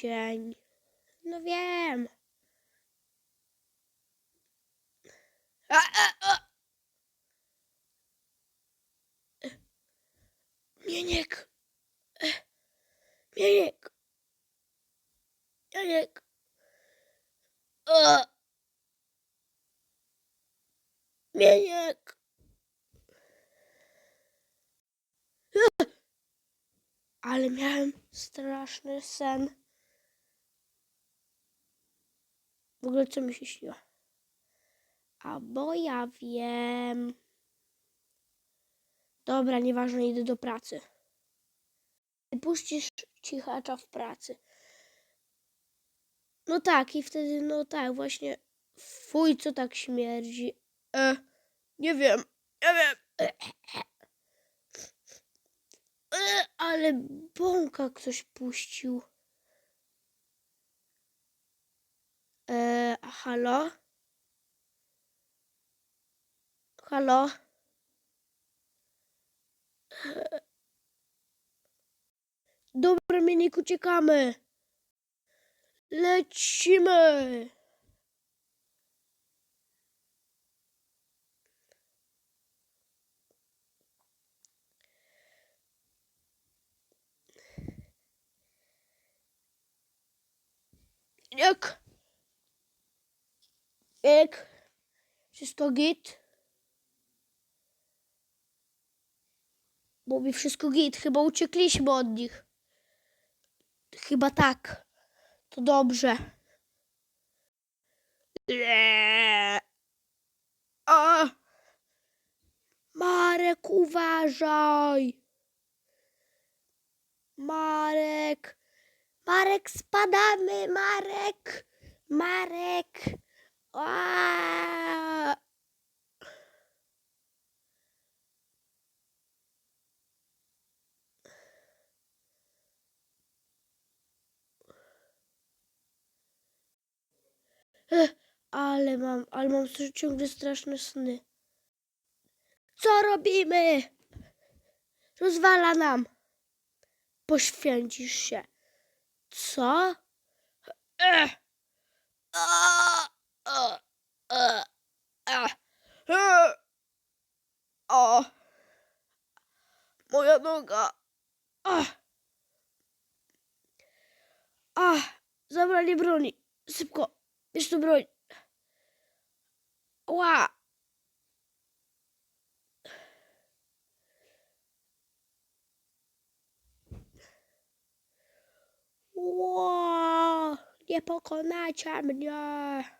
dzień. No wiem. A, a, a. Mieniek. Mieniek. Mieniek. A. Mieniek. Ale miałem straszny sen. W ogóle co mi się śniło? A bo ja wiem. Dobra, nieważne, idę do pracy. Puścisz cichacza w pracy. No tak, i wtedy, no tak, właśnie. Fuj, co tak śmierdzi. E, nie wiem, nie wiem. E, ale bąka ktoś puścił. E, halo? Halo? Dobra, Minik, uciekamy. Lecimy. Jak? Jak? Wszystko git? Mówi wszystko git, chyba uciekliśmy od nich. Chyba tak. To dobrze. O! Marek, uważaj! Marek! Marek, spadamy! Marek! Marek! Aaaa! Ale mam, ale mam ciągle straszne sny. Co robimy? Rozwala nam. Poświęcisz się. Co? Ech. A. Moja noga. Ach. Ach. Zabrali broni. Szybko. Bierz tu broń. Ła. Ła. Nie pokonacie mnie.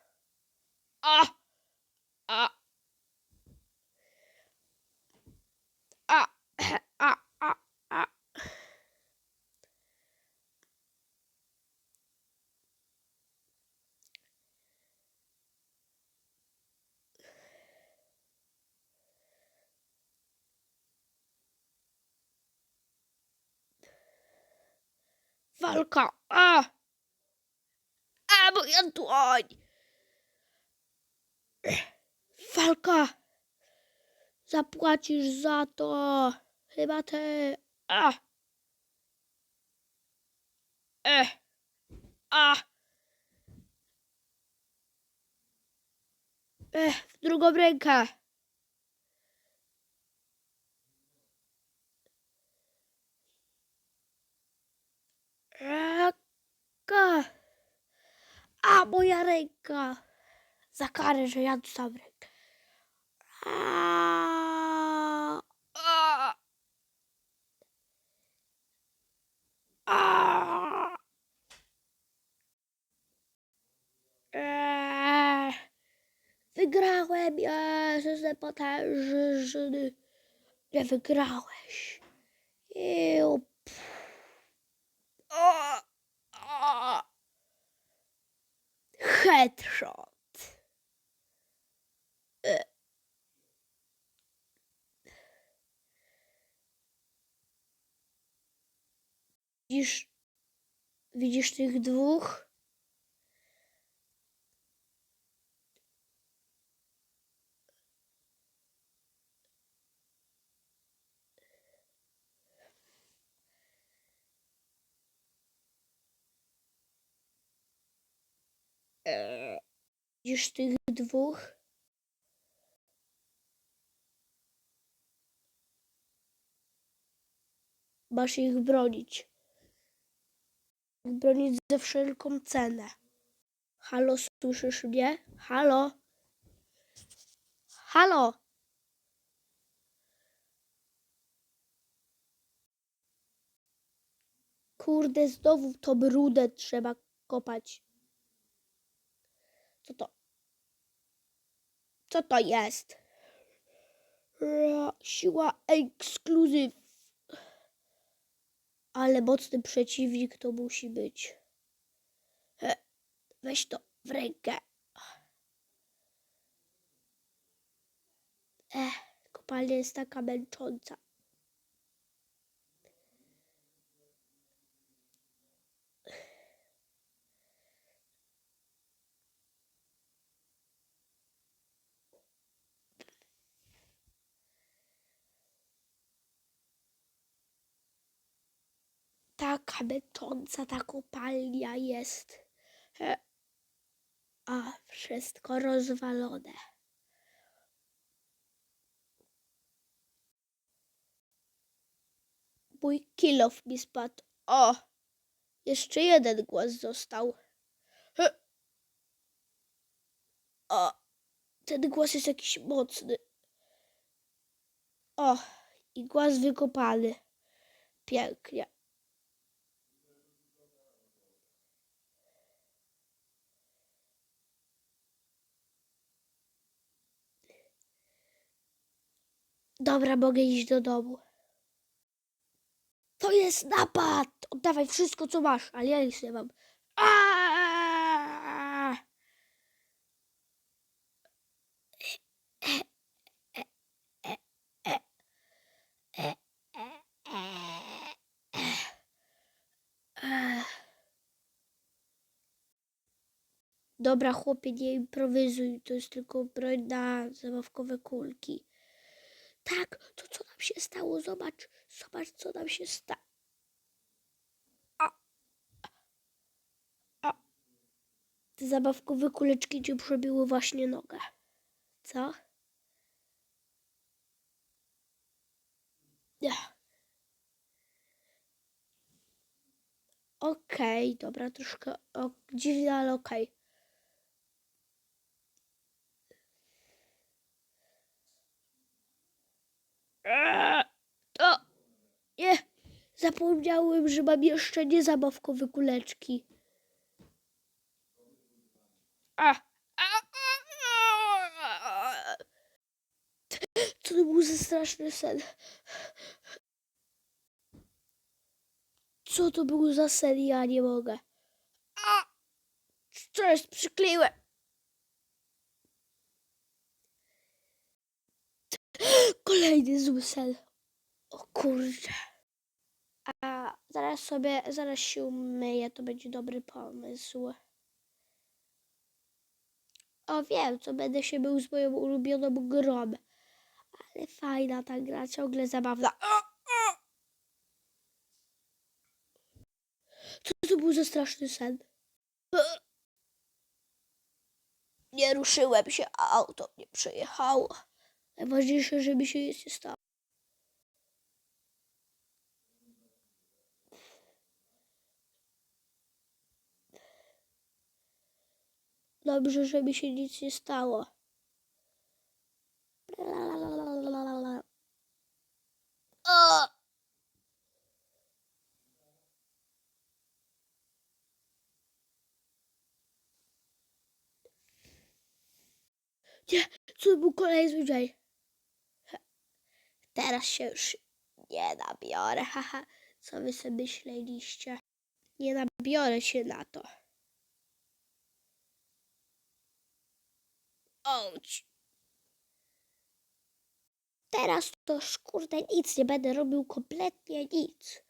A. A. A. A. A. A. Walka. Dłoń. Walka. Zapłacisz za to. Chyba ty. A. E. A. E, w drugą rękę. Ręka. A, moja ręka. Za karę, że ja dostałam rękę. Wygrałem, jestem potężny. Nie wygrałeś. Headshot. E. Widzisz, widzisz tych dwóch? Widzisz tych dwóch? Masz ich bronić. Bronić za wszelką cenę. Halo, słyszysz mnie? Halo? Halo? Kurde, znowu to brudę trzeba kopać. Co to? Co to jest? Siła ekskluzyw. Ale mocny przeciwnik to musi być. E, Weź to w rękę. Ech, kopalnia jest taka męcząca. Taka męcząca ta kopalnia jest. E, A, wszystko rozwalone. Mój kilof mi spadł. O! Jeszcze jeden głaz został. O! Ten głaz jest jakiś mocny. O! I głaz wykopany. Pięknie. Dobra, mogę iść do domu. To jest napad! Oddawaj wszystko, co masz, ale ja nic nie mam. Dobra, chłopie, nie improwizuj. To jest tylko broń na zabawkowe kulki. Tak, to co nam się stało? Zobacz, zobacz, co nam się stało. Te zabawkowe kuleczki ci przebiły właśnie nogę. Co? Nie. Okej, dobra, troszkę o, dziwne, ale okej. Eee, To nie, zapomniałem, że mam jeszcze niezabawkowe kuleczki. A. Co to był za straszny sen? Co to był za sen? Ja nie mogę. A, co jest Kolejny zły sen. O kurczę. A zaraz sobie, zaraz się umyję, to będzie dobry pomysł. O wiem, co będę się mył z moją ulubioną grą. Ale fajna ta gra, ciągle zabawna. Co to był za straszny sen? Nie ruszyłem się, a auto mnie przejechało. Najważniejsze, żeby się nic nie stało. Dobrze, że mi się nic nie stało. Nie, co był kolejny złodziej? Teraz się już nie nabiorę, haha. Co wy sobie myśleliście? Nie nabiorę się na to. Ouch. Teraz to już, kurde nic nie będę robił, kompletnie nic.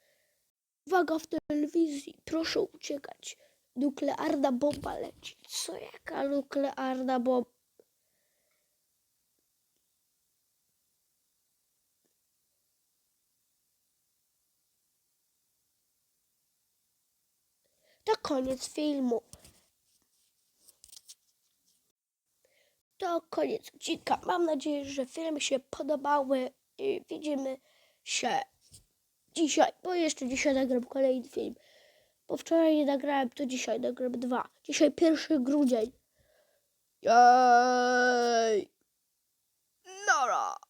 Uwaga w telewizji, proszę uciekać. Nuklearna bomba leci. Co jaka nuklearna bomba? koniec filmu. To koniec odcinka. Mam nadzieję, że film się podobały i widzimy się dzisiaj, bo jeszcze dzisiaj nagram kolejny film. Bo wczoraj nie nagrałem, to dzisiaj nagram dwa. Dzisiaj pierwszy grudzień. Jej! Nara!